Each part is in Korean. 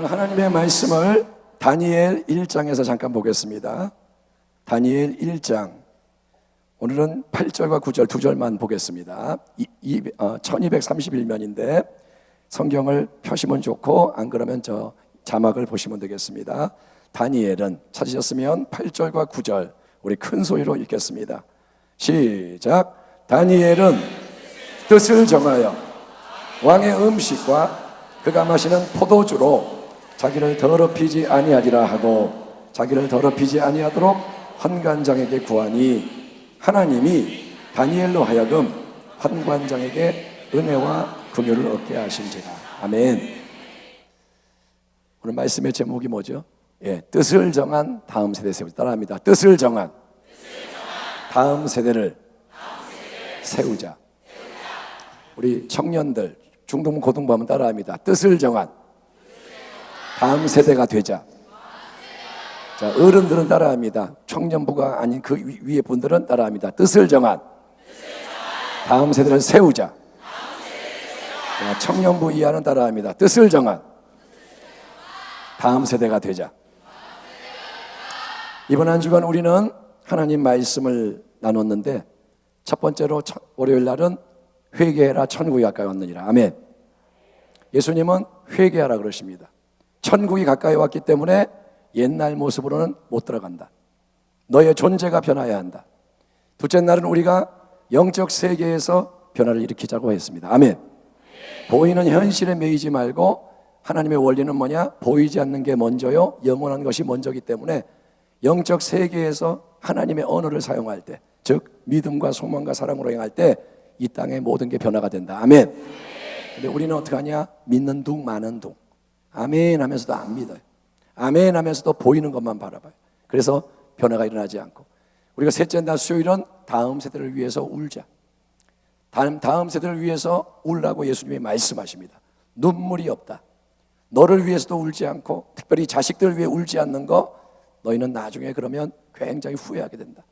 오늘 하나님의 말씀을 다니엘 1장에서 잠깐 보겠습니다. 다니엘 1장. 오늘은 8절과 9절 두 절만 보겠습니다. 이, 이, 어, 1231면인데 성경을 펴시면 좋고 안 그러면 저 자막을 보시면 되겠습니다. 다니엘은 찾으셨으면 8절과 9절 우리 큰 소리로 읽겠습니다. 시작. 다니엘은 뜻을 정하여 왕의 음식과 그가 마시는 포도주로 자기를 더럽히지 아니하리라 하고 자기를 더럽히지 아니하도록 환관장에게 구하니 하나님이 다니엘로 하여금 환관장에게 은혜와 긍휼을 얻게 하신지라. 아멘. 오늘 말씀의 제목이 뭐죠? 예, 뜻을 정한 다음 세대 세우자. 따라합니다. 뜻을 정한 다음 세대를 세우자. 우리 청년들 중등부 고등부 하면 따라합니다. 뜻을 정한 다음 세대가 되자. 자, 어른들은 따라합니다. 청년부가 아닌 그 위- 위에 분들은 따라합니다. 뜻을 정한 다음 세대를 세우자. 자, 청년부 이하는 따라합니다. 뜻을 정한 다음 세대가 되자. 이번 한 주간 우리는 하나님 말씀을 나눴는데 첫 번째로 첫- 월요일 날은 회개해라 천국이 가까이 왔느니라. 아멘. 예수님은 회개하라 그러십니다. 천국이 가까이 왔기 때문에 옛날 모습으로는 못 들어간다. 너의 존재가 변화해야 한다. 둘째 날은 우리가 영적 세계에서 변화를 일으키자고 했습니다. 아멘. 보이는 현실에 매이지 말고 하나님의 원리는 뭐냐? 보이지 않는 게 먼저요. 영원한 것이 먼저기 때문에 영적 세계에서 하나님의 언어를 사용할 때, 즉 믿음과 소망과 사랑으로 행할 때 이 땅의 모든 게 변화가 된다. 아멘. 근데 우리는 어떻게 하냐? 믿는 둥 마는 둥. 아멘 하면서도 안 믿어요. 아멘 하면서도 보이는 것만 바라봐요. 그래서 변화가 일어나지 않고 우리가 셋째 날 수요일은 다음 세대를 위해서 울자. 다음, 다음 세대를 위해서 울라고 예수님이 말씀하십니다. 눈물이 없다. 너를 위해서도 울지 않고 특별히 자식들을 위해 울지 않는 거 너희는 나중에 그러면 굉장히 후회하게 된다.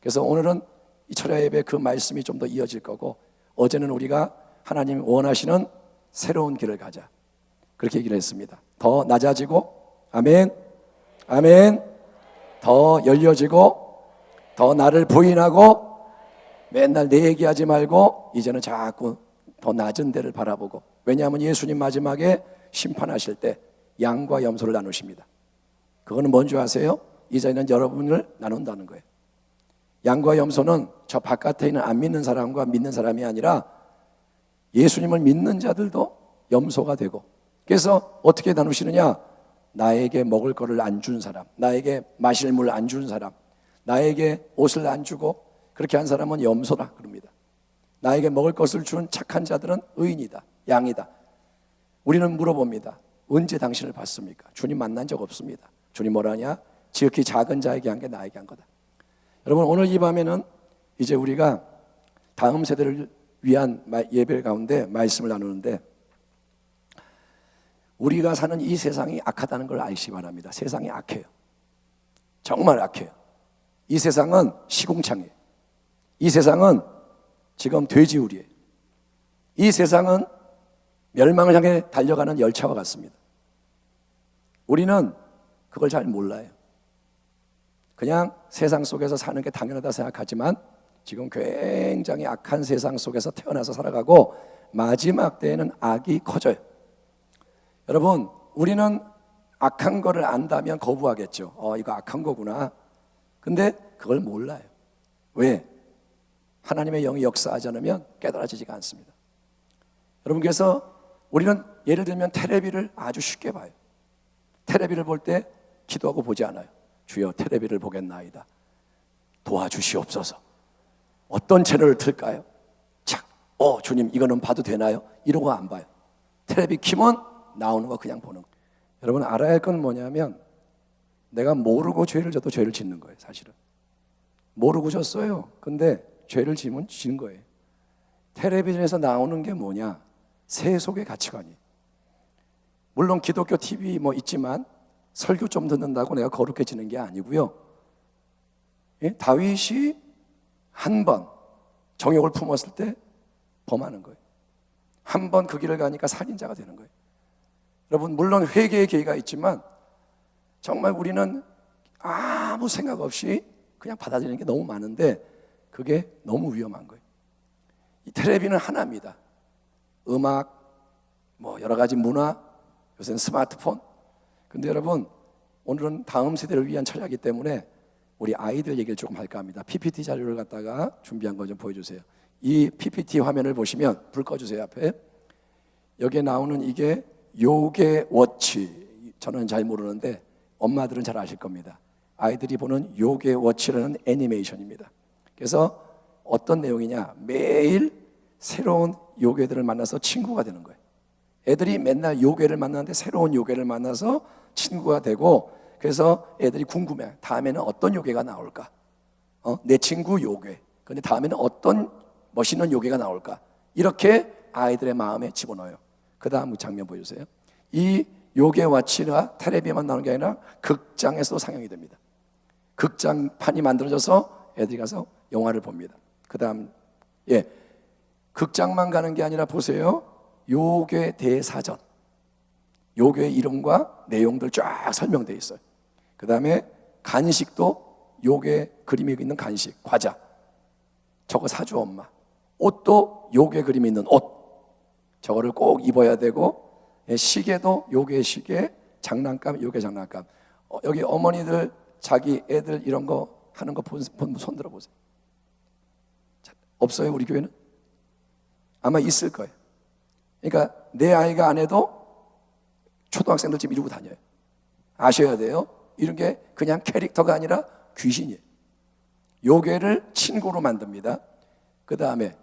그래서 오늘은 이 철야 예배 그 말씀이 좀 더 이어질 거고 어제는 우리가 하나님 원하시는 새로운 길을 가자. 그렇게 얘기를 했습니다. 더 낮아지고 아멘. 아멘. 더 열려지고 더 나를 부인하고 맨날 내 얘기하지 말고 이제는 자꾸 더 낮은 데를 바라보고 왜냐하면 예수님 마지막에 심판하실 때 양과 염소를 나누십니다. 그거는 뭔지 아세요? 이제는 여러분을 나눈다는 거예요. 양과 염소는 저 바깥에 있는 안 믿는 사람과 믿는 사람이 아니라 예수님을 믿는 자들도 염소가 되고 그래서 어떻게 나누시느냐? 나에게 먹을 거를 안 준 사람, 나에게 마실 물 안 준 사람, 나에게 옷을 안 주고 그렇게 한 사람은 염소라 그럽니다. 나에게 먹을 것을 준 착한 자들은 의인이다, 양이다. 우리는 물어봅니다. 언제 당신을 봤습니까? 주님 만난 적 없습니다. 주님 뭐라냐? 지극히 작은 자에게 한 게 나에게 한 거다. 여러분 오늘 이 밤에는 이제 우리가 다음 세대를 위한 예배 가운데 말씀을 나누는데 우리가 사는 이 세상이 악하다는 걸 알시 바랍니다. 세상이 악해요. 정말 악해요. 이 세상은 시궁창이에요. 이 세상은 지금 돼지우리예요. 이 세상은 멸망을 향해 달려가는 열차와 같습니다. 우리는 그걸 잘 몰라요. 그냥 세상 속에서 사는 게 당연하다 생각하지만 지금 굉장히 악한 세상 속에서 태어나서 살아가고 마지막 때에는 악이 커져요. 여러분, 우리는 악한 거를 안다면 거부하겠죠. 어, 이거 악한 거구나. 근데 그걸 몰라요. 왜? 하나님의 영이 역사하지 않으면 깨달아지지가 않습니다. 여러분, 그래서 우리는 예를 들면 테레비를 아주 쉽게 봐요. 테레비를 볼 때 기도하고 보지 않아요. 주여 테레비를 보겠나이다. 도와주시옵소서. 어떤 채널을 틀까요? 착, 어, 주님, 이거는 봐도 되나요? 이러고 안 봐요. 테레비 키면 나오는 거 그냥 보는 거. 여러분 알아야 할 건 뭐냐면 내가 모르고 죄를 져도 죄를 짓는 거예요, 사실은. 모르고 졌어요. 근데 죄를 지면 지는 거예요. 텔레비전에서 나오는 게 뭐냐? 세속의 가치관이. 물론 기독교 TV 뭐 있지만 설교 좀 듣는다고 내가 거룩해지는 게 아니고요. 예? 다윗이 한 번 정욕을 품었을 때 범하는 거예요. 한 번 그 길을 가니까 살인자가 되는 거예요. 여러분 물론 회개의 계기가 있지만 정말 우리는 아무 생각 없이 그냥 받아들이는 게 너무 많은데 그게 너무 위험한 거예요. 이 텔레비는 하나입니다. 음악, 뭐 여러 가지 문화, 요새는 스마트폰. 근데 여러분 오늘은 다음 세대를 위한 철야기 때문에 우리 아이들 얘기를 조금 할까 합니다. PPT 자료를 갖다가 준비한 거 좀 보여주세요. 이 PPT 화면을 보시면 불 꺼주세요 앞에. 여기에 나오는 이게 요괴 워치. 저는 잘 모르는데 엄마들은 잘 아실 겁니다. 아이들이 보는 요괴 워치라는 애니메이션입니다. 그래서 어떤 내용이냐? 매일 새로운 요괴들을 만나서 친구가 되는 거예요. 애들이 맨날 요괴를 만나는데 새로운 요괴를 만나서 친구가 되고 그래서 애들이 궁금해. 다음에는 어떤 요괴가 나올까? 어, 내 친구 요괴. 근데 다음에는 어떤 멋있는 요괴가 나올까? 이렇게 아이들의 마음에 집어넣어요. 그 다음 장면 보여주세요. 이 요괴 와치가 텔레비만 나오는 게 아니라 극장에서 상영이 됩니다. 극장판이 만들어져서 애들이 가서 영화를 봅니다. 그 다음, 예. 극장만 가는 게 아니라 보세요. 요괴 대사전. 요괴 이름과 내용들 쫙 설명되어 있어요. 그 다음에 간식도 요괴 그림이 있는 간식, 과자. 저거 사줘, 엄마. 옷도 요괴 그림이 있는 옷. 저거를 꼭 입어야 되고, 예, 시계도 요괴 시계, 장난감, 요괴 장난감. 어, 여기 어머니들 자기 애들 이런 거 하는 거 본, 본, 손 들어 보세요. 자, 없어요, 우리 교회는? 아마 있을 거예요. 그러니까 내 아이가 안 해도 초등학생들 지금 이러고 다녀요. 아셔야 돼요. 이런 게 그냥 캐릭터가 아니라 귀신이에요. 요괴를 친구로 만듭니다. 그 다음에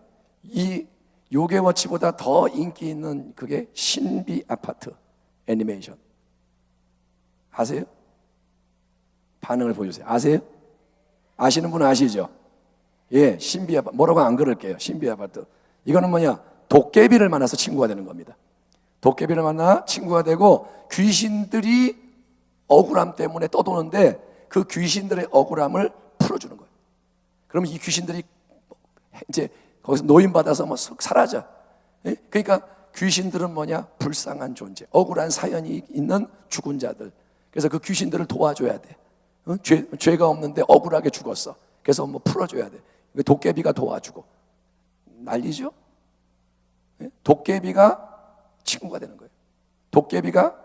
이 요괴워치보다 더 인기 있는 그게 신비 아파트 애니메이션. 아세요? 반응을 보여주세요. 아세요? 아시는 분 아시죠? 예, 신비 아파트. 뭐라고 안 그럴게요. 신비 아파트. 이거는 뭐냐? 도깨비를 만나서 친구가 되는 겁니다. 도깨비를 만나 친구가 되고 귀신들이 억울함 때문에 떠도는데 그 귀신들의 억울함을 풀어주는 거예요. 그러면 이 귀신들이 이제 거기서 노인받아서 뭐 쓱 사라져. 예? 그러니까 귀신들은 뭐냐? 불쌍한 존재, 억울한 사연이 있는 죽은 자들. 그래서 그 귀신들을 도와줘야 돼. 어? 죄, 죄가 없는데 억울하게 죽었어. 그래서 뭐 풀어줘야 돼. 도깨비가 도와주고. 난리죠? 예? 도깨비가 친구가 되는 거예요. 도깨비가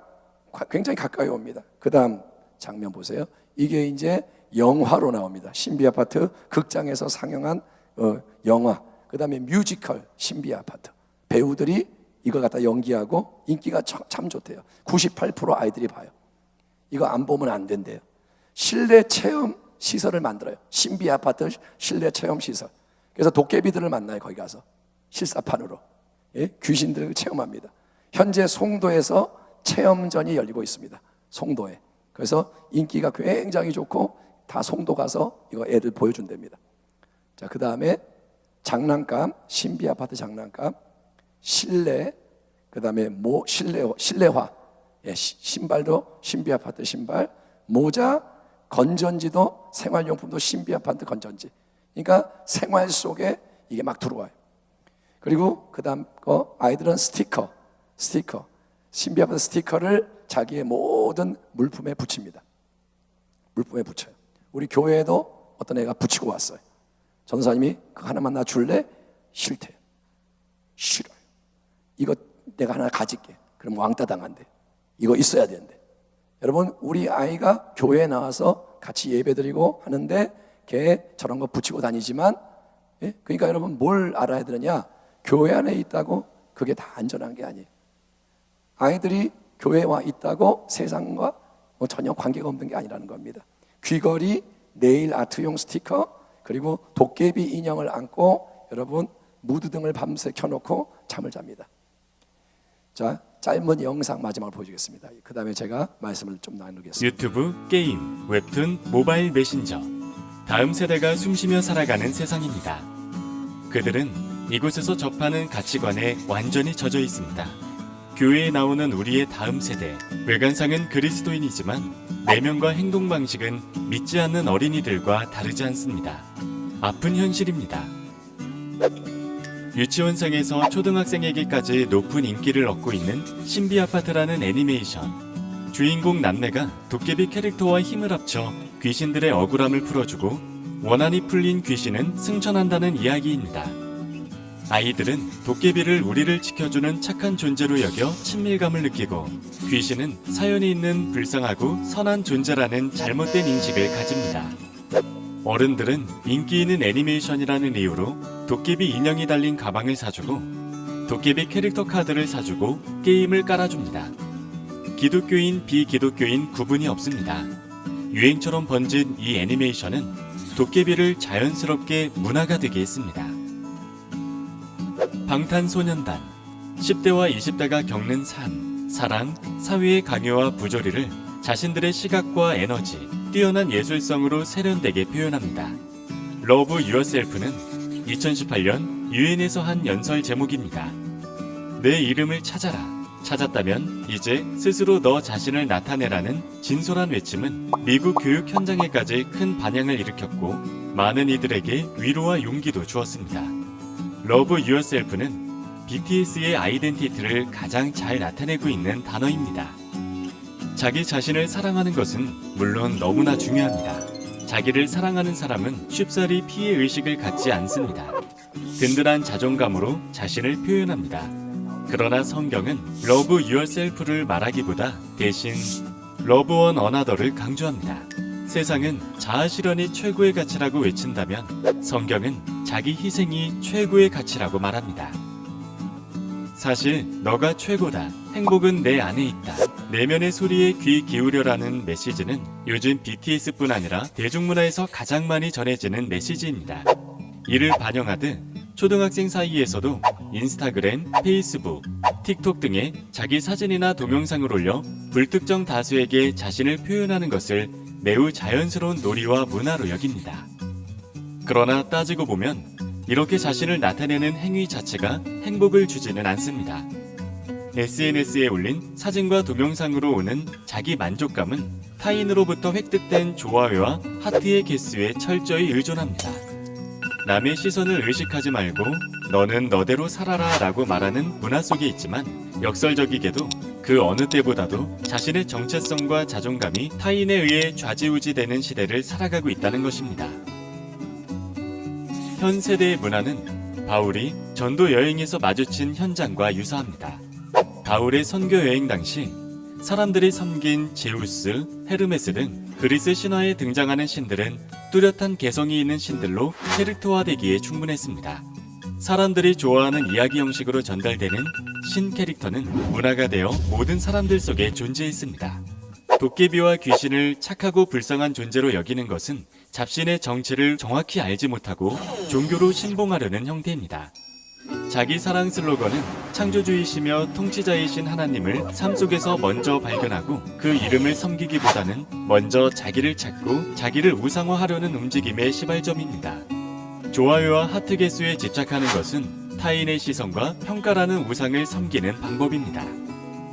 굉장히 가까이 옵니다. 그 다음 장면 보세요. 이게 이제 영화로 나옵니다. 신비 아파트 극장에서 상영한 어, 영화. 그 다음에 뮤지컬 신비 아파트. 배우들이 이걸 갖다 연기하고 인기가 참, 참 좋대요. 98% 아이들이 봐요. 이거 안 보면 안 된대요. 실내 체험 시설을 만들어요. 신비 아파트 실내 체험 시설. 그래서 도깨비들을 만나요. 거기 가서 실사판으로 예? 귀신들을 체험합니다. 현재 송도에서 체험전이 열리고 있습니다. 송도에. 그래서 인기가 굉장히 좋고 다 송도 가서 이거 애들 보여준답니다. 자, 그 다음에 장난감, 신비 아파트 장난감, 실내, 그 다음에 모, 실내, 실내화, 예, 시- 신발도 신비 아파트 신발, 모자, 건전지도 생활용품도 신비 아파트 건전지. 그러니까 생활 속에 이게 막 들어와요. 그리고 그 다음 거 아이들은 스티커, 스티커, 신비 아파트 스티커를 자기의 모든 물품에 붙입니다. 물품에 붙여요. 우리 교회에도 어떤 애가 붙이고 왔어요. 전사님이 그 하나만 나 줄래? 싫대. 싫어요. 이거 내가 하나 가질게. 그럼 왕따 당한대. 이거 있어야 되는데. 여러분, 우리 아이가 교회에 나와서 같이 예배 드리고 하는데 걔 저런 거 붙이고 다니지만, 예? 그러니까 여러분 뭘 알아야 되느냐? 교회 안에 있다고 그게 다 안전한 게 아니에요. 아이들이 교회에 와 있다고 세상과 뭐 전혀 관계가 없는 게 아니라는 겁니다. 귀걸이, 네일 아트용 스티커, 그리고 도깨비 인형을 안고 여러분 무드 등을 밤새 켜놓고 잠을 잡니다. 자, 짧은 영상 마지막으로 보여주겠습니다. 그 다음에 제가 말씀을 좀 나누겠습니다. 유튜브, 게임, 웹툰, 모바일 메신저. 다음 세대가 숨쉬며 살아가는 세상입니다. 그들은 이곳에서 접하는 가치관에 완전히 젖어 있습니다. 교회에 나오는 우리의 다음 세대. 외관상은 그리스도인이지만 내면과 행동 방식은 믿지 않는 어린이들과 다르지 않습니다. 아픈 현실입니다. 유치원생에서 초등학생에게까지 높은 인기를 얻고 있는 신비 아파트라는 애니메이션. 주인공 남매가 도깨비 캐릭터와 힘을 합쳐 귀신들의 억울함을 풀어주고 원한이 풀린 귀신은 승천한다는 이야기입니다. 아이들은 도깨비를 우리를 지켜주는 착한 존재로 여겨 친밀감을 느끼고 귀신은 사연이 있는 불쌍하고 선한 존재라는 잘못된 인식을 가집니다. 어른들은 인기 있는 애니메이션이라는 이유로 도깨비 인형이 달린 가방을 사주고 도깨비 캐릭터 카드를 사주고 게임을 깔아줍니다. 기독교인 비기독교인 구분이 없습니다. 유행처럼 번진 이 애니메이션은 도깨비를 자연스럽게 문화가 되게 했습니다. 방탄소년단 10대와 20대가 겪는 삶, 사랑, 사회의 강요와 부조리를 자신들의 시각과 에너지, 뛰어난 예술성으로 세련되게 표현합니다. 러브 유어셀프는 2018년 유엔에서 한 연설 제목입니다. 내 이름을 찾아라. 찾았다면 이제 스스로 너 자신을 나타내라는 진솔한 외침은 미국 교육 현장에까지 큰 반향을 일으켰고 많은 이들에게 위로와 용기도 주었습니다. 러브 유어셀프는 BTS의 아이덴티티를 가장 잘 나타내고 있는 단어입니다. 자기 자신을 사랑하는 것은 물론 너무나 중요합니다. 자기를 사랑하는 사람은 쉽사리 피해 의식을 갖지 않습니다. 든든한 자존감으로 자신을 표현합니다. 그러나 성경은 러브 유어셀프를 말하기보다 대신 러브 원 어나더를 강조합니다. 세상은 자아 실현이 최고의 가치라고 외친다면 성경은 자기 희생이 최고의 가치라고 말합니다. 사실 너가 최고다. 행복은 내 안에 있다. 내면의 소리에 귀 기울여라는 메시지는 요즘 BTS뿐 아니라 대중문화에서 가장 많이 전해지는 메시지입니다. 이를 반영하듯 초등학생 사이에서도 인스타그램, 페이스북, 틱톡 등에 자기 사진이나 동영상을 올려 불특정 다수에게 자신을 표현하는 것을 매우 자연스러운 놀이와 문화로 여깁니다. 그러나 따지고 보면 이렇게 자신을 나타내는 행위 자체가 행복을 주지는 않습니다. SNS에 올린 사진과 동영상으로 오는 자기 만족감은 타인으로부터 획득된 좋아요와 하트의 개수에 철저히 의존합니다. 남의 시선을 의식하지 말고 너는 너대로 살아라 라고 말하는 문화 속에 있지만 역설적이게도 그 어느 때보다도 자신의 정체성과 자존감이 타인에 의해 좌지우지되는 시대를 살아가고 있다는 것입니다. 현 세대의 문화는 바울이 전도 여행에서 마주친 현장과 유사합니다. 바울의 선교 여행 당시 사람들이 섬긴 제우스, 헤르메스 등 그리스 신화에 등장하는 신들은 뚜렷한 개성이 있는 신들로 캐릭터화되기에 충분했습니다. 사람들이 좋아하는 이야기 형식으로 전달되는 신 캐릭터는 문화가 되어 모든 사람들 속에 존재했습니다. 도깨비와 귀신을 착하고 불쌍한 존재로 여기는 것은 잡신의 정체를 정확히 알지 못하고 종교로 신봉하려는 형태입니다. 자기 사랑 슬로건은 창조주이시며 통치자이신 하나님을 삶 속에서 먼저 발견하고 그 이름을 섬기기보다는 먼저 자기를 찾고 자기를 우상화하려는 움직임의 시발점입니다. 좋아요와 하트 개수에 집착하는 것은 타인의 시선과 평가라는 우상을 섬기는 방법입니다.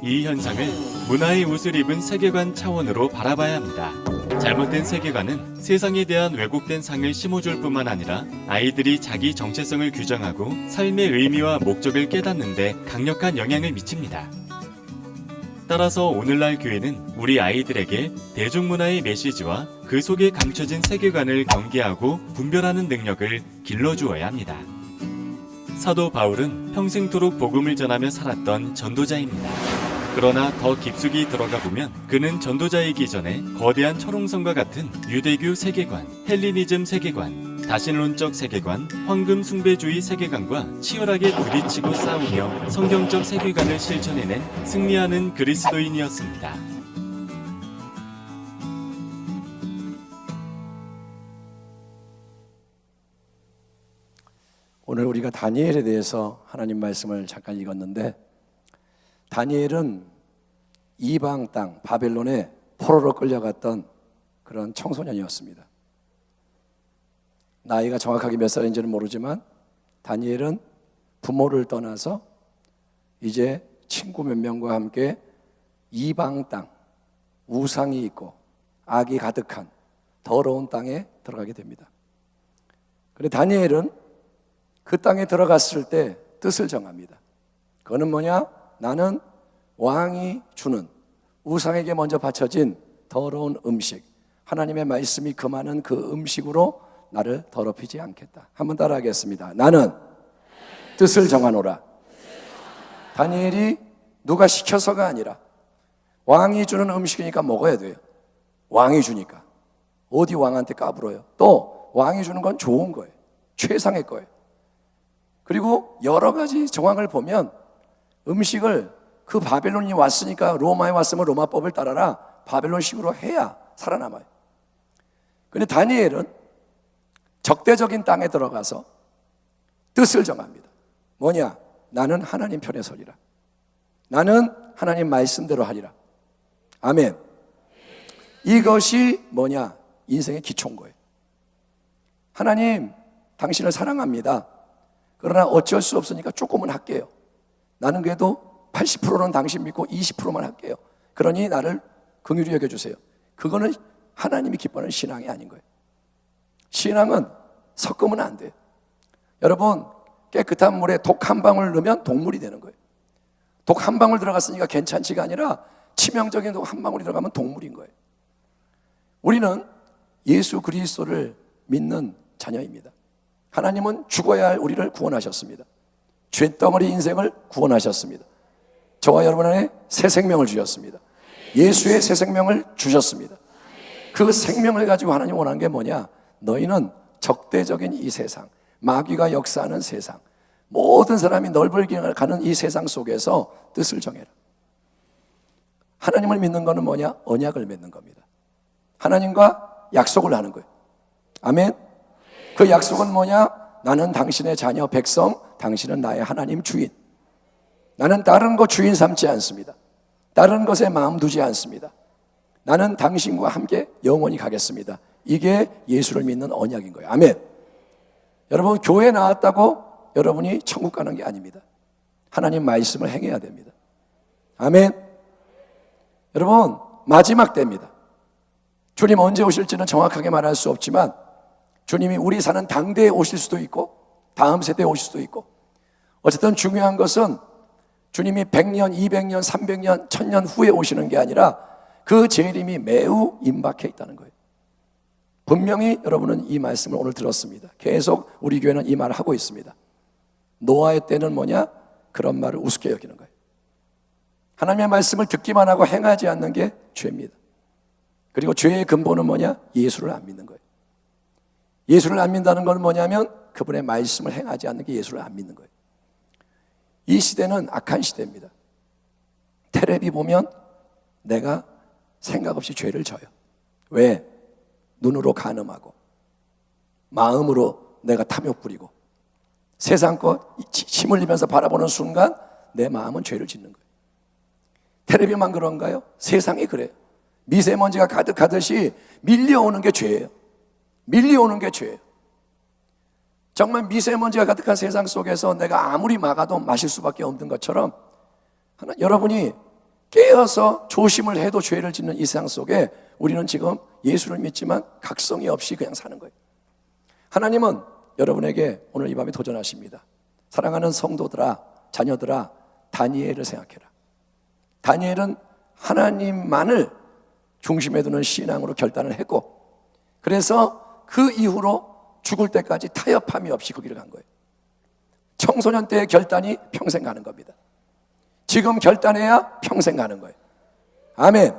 이 현상을 문화의 옷을 입은 세계관 차원으로 바라봐야 합니다. 잘못된 세계관은 세상에 대한 왜곡된 상을 심어줄 뿐만 아니라 아이들이 자기 정체성을 규정하고 삶의 의미와 목적을 깨닫는데 강력한 영향을 미칩니다. 따라서 오늘날 교회는 우리 아이들에게 대중문화의 메시지와 그 속에 감춰진 세계관을 경계하고 분별하는 능력을 길러주어야 합니다. 사도 바울은 평생토록 복음을 전하며 살았던 전도자입니다. 그러나 더 깊숙이 들어가 보면 그는 전도자이기 전에 거대한 철옹성과 같은 유대교 세계관, 헬리니즘 세계관, 다신론적 세계관, 황금 숭배주의 세계관과 치열하게 부딪히고 싸우며 성경적 세계관을 실천해낸 승리하는 그리스도인이었습니다. 오늘 우리가 다니엘에 대해서 하나님 말씀을 잠깐 읽었는데 다니엘은 이방 땅 바벨론에 포로로 끌려갔던 그런 청소년이었습니다. 나이가 정확하게 몇 살인지는 모르지만 다니엘은 부모를 떠나서 이제 친구 몇 명과 함께 이방 땅 우상이 있고 악이 가득한 더러운 땅에 들어가게 됩니다. 그런데 다니엘은 그 땅에 들어갔을 때 뜻을 정합니다. 그거는 뭐냐? 나는 왕이 주는 우상에게 먼저 바쳐진 더러운 음식, 하나님의 말씀이 금하는 그 음식으로 나를 더럽히지 않겠다. 한번 따라 하겠습니다. 나는 뜻을 정하노라. 다니엘이 누가 시켜서가 아니라 왕이 주는 음식이니까 먹어야 돼요. 왕이 주니까. 어디 왕한테 까불어요. 또 왕이 주는 건 좋은 거예요. 최상의 거예요. 그리고 여러 가지 정황을 보면 음식을 그 바벨론이 왔으니까 로마에 왔으면 로마법을 따라라 바벨론식으로 해야 살아남아요. 근데 다니엘은 적대적인 땅에 들어가서 뜻을 정합니다. 뭐냐? 나는 하나님 편에 서리라. 나는 하나님 말씀대로 하리라. 아멘. 이것이 뭐냐? 인생의 기초인 거예요. 하나님, 당신을 사랑합니다. 그러나 어쩔 수 없으니까 조금은 할게요. 나는 그래도 80%는 당신 믿고 20%만 할게요. 그러니 나를 긍휼히 여겨주세요. 그거는 하나님이 기뻐하는 신앙이 아닌 거예요. 신앙은 섞으면 안 돼요. 여러분, 깨끗한 물에 독 한 방울 넣으면 동물이 되는 거예요. 독 한 방울 들어갔으니까 괜찮지가 아니라 치명적인 독 한 방울이 들어가면 동물인 거예요. 우리는 예수 그리스도를 믿는 자녀입니다. 하나님은 죽어야 할 우리를 구원하셨습니다. 죄덩어리 인생을 구원하셨습니다. 저와 여러분 안에 새 생명을 주셨습니다. 예수의 새 생명을 주셨습니다. 그 생명을 가지고 하나님 원하는 게 뭐냐? 너희는 적대적인 이 세상, 마귀가 역사하는 세상, 모든 사람이 널벌기를 가는 이 세상 속에서 뜻을 정해라. 하나님을 믿는 것은 뭐냐? 언약을 맺는 겁니다. 하나님과 약속을 하는 거예요. 아멘. 그 약속은 뭐냐? 나는 당신의 자녀 백성, 당신은 나의 하나님 주인. 나는 다른 것 주인 삼지 않습니다. 다른 것에 마음 두지 않습니다. 나는 당신과 함께 영원히 가겠습니다. 이게 예수를 믿는 언약인 거예요. 아멘. 여러분, 교회 나왔다고 여러분이 천국 가는 게 아닙니다. 하나님 말씀을 행해야 됩니다. 아멘. 여러분, 마지막 때입니다. 주님 언제 오실지는 정확하게 말할 수 없지만 주님이 우리 사는 당대에 오실 수도 있고 다음 세대에 오실 수도 있고 어쨌든 중요한 것은 주님이 100년, 200년, 300년, 1000년 후에 오시는 게 아니라 그 재림이 매우 임박해 있다는 거예요. 분명히 여러분은 이 말씀을 오늘 들었습니다. 계속 우리 교회는 이 말을 하고 있습니다. 노아의 때는 뭐냐? 그런 말을 우습게 여기는 거예요. 하나님의 말씀을 듣기만 하고 행하지 않는 게 죄입니다. 그리고 죄의 근본은 뭐냐? 예수를 안 믿는 거예요. 예수를 안 믿는다는 건 뭐냐면 그분의 말씀을 행하지 않는 게 예수를 안 믿는 거예요. 이 시대는 악한 시대입니다. 테레비 보면 내가 생각 없이 죄를 져요. 왜? 눈으로 간음하고 마음으로 내가 탐욕 부리고 세상 것침 흘리면서 바라보는 순간 내 마음은 죄를 짓는 거예요. 테레비만 그런가요? 세상이 그래요. 미세먼지가 가득하듯이 밀려오는 게 죄예요. 밀려오는 게 죄예요. 정말 미세먼지가 가득한 세상 속에서 내가 아무리 막아도 마실 수밖에 없는 것처럼 하나, 여러분이 깨어서 조심을 해도 죄를 짓는 이 세상 속에 우리는 지금 예수를 믿지만 각성이 없이 그냥 사는 거예요. 하나님은 여러분에게 오늘 이 밤에 도전하십니다. 사랑하는 성도들아, 자녀들아, 다니엘을 생각해라. 다니엘은 하나님만을 중심에 두는 신앙으로 결단을 했고, 그래서 그 이후로 죽을 때까지 타협함이 없이 그 길을 간 거예요. 청소년 때의 결단이 평생 가는 겁니다. 지금 결단해야 평생 가는 거예요. 아멘.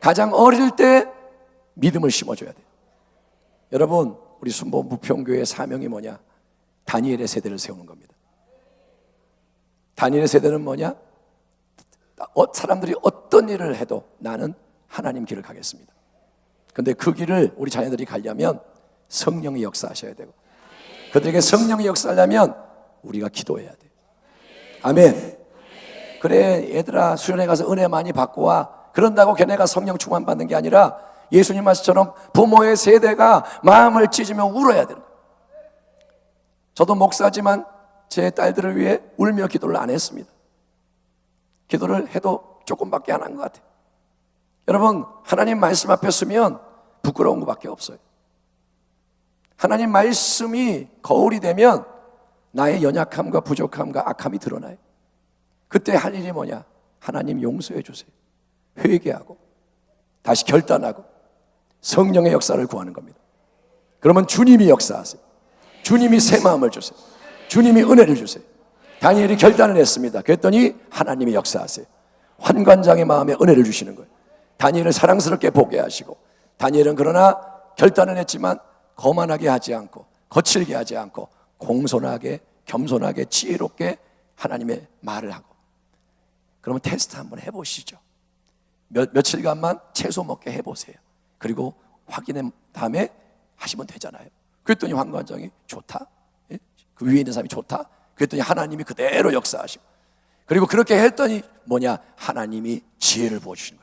가장 어릴 때 믿음을 심어줘야 돼요. 여러분, 우리 순보 무평교회 사명이 뭐냐? 다니엘의 세대를 세우는 겁니다. 다니엘의 세대는 뭐냐? 어, 사람들이 어떤 일을 해도 나는 하나님 길을 가겠습니다. 근데 그 길을 우리 자녀들이 가려면 성령이 역사하셔야 되고 그들에게 성령이 역사하려면 우리가 기도해야 돼요. 아멘. 그래 얘들아 수련회 가서 은혜 많이 받고 와. 그런다고 걔네가 성령 충만 받는 게 아니라 예수님 말씀처럼 부모의 세대가 마음을 찢으며 울어야 되는. 저도 목사지만 제 딸들을 위해 울며 기도를 안 했습니다. 기도를 해도 조금밖에 안 한 것 같아요. 여러분, 하나님 말씀 앞에 서면 부끄러운 것밖에 없어요. 하나님 말씀이 거울이 되면 나의 연약함과 부족함과 악함이 드러나요. 그때 할 일이 뭐냐? 하나님 용서해 주세요. 회개하고 다시 결단하고 성령의 역사를 구하는 겁니다. 그러면 주님이 역사하세요. 주님이 새 마음을 주세요. 주님이 은혜를 주세요. 다니엘이 결단을 했습니다. 그랬더니 하나님이 역사하세요. 환관장의 마음에 은혜를 주시는 거예요. 다니엘을 사랑스럽게 보게 하시고 다니엘은 그러나 결단을 했지만 거만하게 하지 않고 거칠게 하지 않고 공손하게 겸손하게 지혜롭게 하나님의 말을 하고 그러면 테스트 한번 해보시죠. 몇, 며칠간만 채소 먹게 해보세요. 그리고 확인한 다음에 하시면 되잖아요. 그랬더니 황관장이 좋다. 예? 그 위에 있는 사람이 좋다. 그랬더니 하나님이 그대로 역사하시고 그리고 그렇게 했더니 뭐냐 하나님이 지혜를 부어주시는 거예요.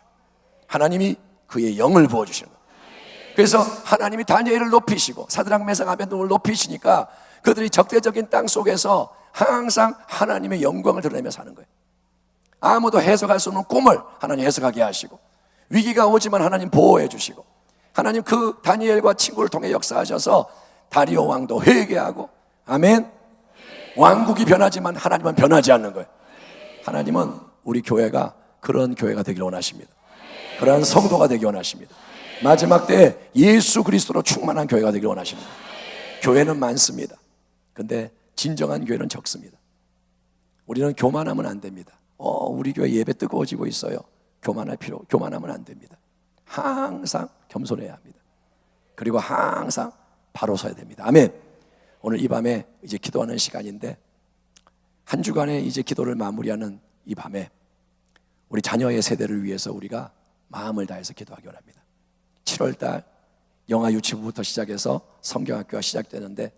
하나님이 그의 영을 부어주시는 거예요. 그래서 하나님이 다니엘을 높이시고 사드랑 메상 아벤동을 높이시니까 그들이 적대적인 땅 속에서 항상 하나님의 영광을 드러내며 사는 거예요. 아무도 해석할 수 없는 꿈을 하나님 해석하게 하시고 위기가 오지만 하나님 보호해 주시고 하나님 그 다니엘과 친구를 통해 역사하셔서 다리오 왕도 회개하고 아멘 왕국이 변하지만 하나님은 변하지 않는 거예요. 하나님은 우리 교회가 그런 교회가 되길 원하십니다. 그러한 성도가 되길 원하십니다. 마지막 때에 예수 그리스도로 충만한 교회가 되길 원하십니다. 교회는 많습니다. 근데 진정한 교회는 적습니다. 우리는 교만하면 안 됩니다. 어, 우리 교회 예배 뜨거워지고 있어요. 교만할 필요, 교만하면 안 됩니다. 항상 겸손해야 합니다. 그리고 항상 바로 서야 됩니다. 아멘. 오늘 이 밤에 이제 기도하는 시간인데 한 주간의 이제 기도를 마무리하는 이 밤에 우리 자녀의 세대를 위해서 우리가 마음을 다해서 기도하기 원합니다. 7월 달 영아 유치부부터 시작해서 성경학교가 시작되는데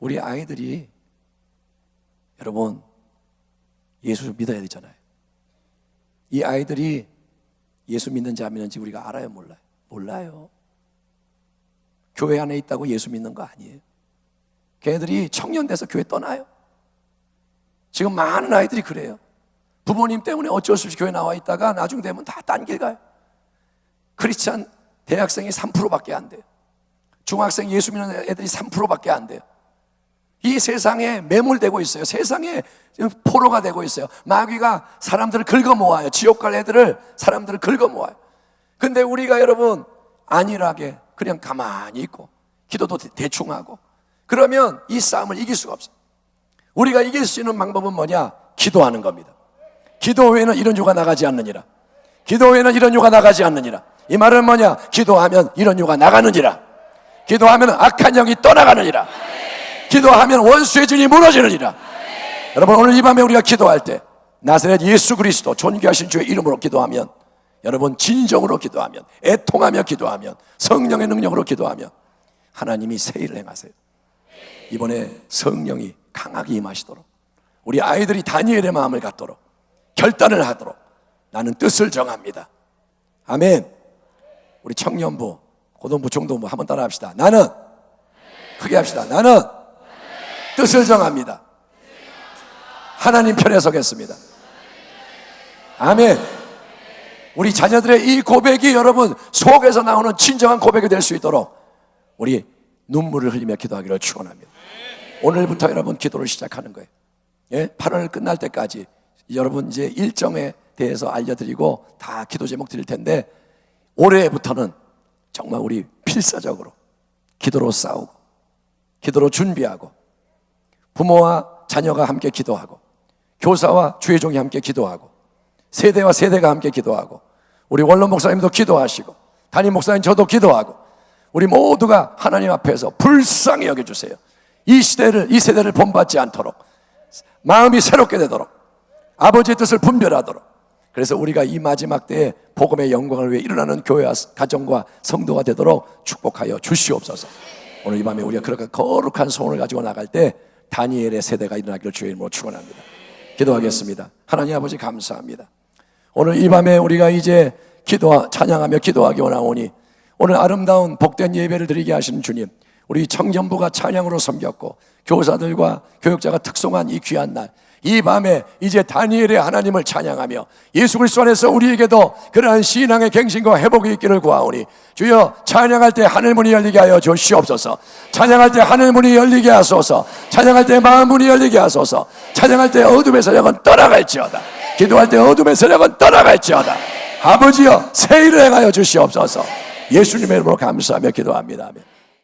우리 아이들이 여러분 예수 믿어야 되잖아요. 이 아이들이 예수 믿는지 안 믿는지 우리가 알아요, 몰라요? 몰라요. 교회 안에 있다고 예수 믿는 거 아니에요. 걔네들이 청년 돼서 교회 떠나요. 지금 많은 아이들이 그래요. 부모님 때문에 어쩔 수 없이 교회 나와 있다가 나중 되면 다 딴 길 가요. 크리스찬 대학생이 3%밖에 안 돼요. 중학생 예수 믿는 애들이 3%밖에 안 돼요. 이 세상에 매몰되고 있어요. 세상에 포로가 되고 있어요. 마귀가 사람들을 긁어 모아요. 지옥 갈 애들을 사람들을 긁어 모아요. 근데 우리가 여러분 안일하게 그냥 가만히 있고 기도도 대- 대충 하고 그러면 이 싸움을 이길 수가 없어요. 우리가 이길 수 있는 방법은 뭐냐? 기도하는 겁니다. 기도 외에는 이런 유가 나가지 않느니라. 기도 외에는 이런 유가 나가지 않느니라. 이 말은 뭐냐? 기도하면 이런 유가 나가느니라. 기도하면 악한 영이 떠나가느니라. 기도하면 원수의 진이 무너지느니라. 여러분 오늘 이 밤에 우리가 기도할 때 나사렛 예수 그리스도 존귀하신 주의 이름으로 기도하면 여러분 진정으로 기도하면 애통하며 기도하면 성령의 능력으로 기도하면 하나님이 새 일을 행하세요. 이번에 성령이 강하게 임하시도록 우리 아이들이 다니엘의 마음을 갖도록 결단을 하도록 나는 뜻을 정합니다. 아멘. 우리 청년부, 고등부, 중등부 한번 따라 합시다. 나는 크게 합시다. 나는 뜻을 정합니다. 하나님 편에 서겠습니다. 아멘. 우리 자녀들의 이 고백이 여러분 속에서 나오는 진정한 고백이 될 수 있도록 우리 눈물을 흘리며 기도하기를 축원합니다. 오늘부터 여러분 기도를 시작하는 거예요. 예? 8월 끝날 때까지 여러분 이제 일정에 대해서 알려드리고 다 기도 제목 드릴 텐데 올해부터는 정말 우리 필사적으로 기도로 싸우고 기도로 준비하고 부모와 자녀가 함께 기도하고 교사와 주의 종이 함께 기도하고 세대와 세대가 함께 기도하고 우리 원로 목사님도 기도하시고 담임 목사님 저도 기도하고 우리 모두가 하나님 앞에서 불쌍히 여겨주세요. 이 시대를 이 세대를 본받지 않도록 마음이 새롭게 되도록 아버지의 뜻을 분별하도록 그래서 우리가 이 마지막 때에 복음의 영광을 위해 일어나는 교회와 가정과 성도가 되도록 축복하여 주시옵소서. 오늘 이 밤에 우리가 그렇게 거룩한 소원을 가지고 나갈 때 다니엘의 세대가 일어나기를 주의 이름으로 축원합니다. 기도하겠습니다. 하나님 아버지 감사합니다. 오늘 이 밤에 우리가 이제 기도 찬양하며 기도하기 원하오니 오늘 아름다운 복된 예배를 드리게 하시는 주님 우리 청년부가 찬양으로 섬겼고 교사들과 교육자가 특송한 이 귀한 날 이 밤에 이제 다니엘의 하나님을 찬양하며 예수 그리스도 안에서 우리에게도 그러한 신앙의 갱신과 회복이 있기를 구하오니 주여 찬양할 때 하늘 문이 열리게 하여 주시옵소서. 찬양할 때 하늘 문이 열리게 하소서. 찬양할 때 마음 문이 열리게 하소서. 찬양할 때 어둠의 세력은 떠나갈지어다. 기도할 때 어둠의 세력은 떠나갈지어다. 아버지여 새 일을 행하여 주시옵소서. 예수님의 이름으로 감사하며 기도합니다. 아멘.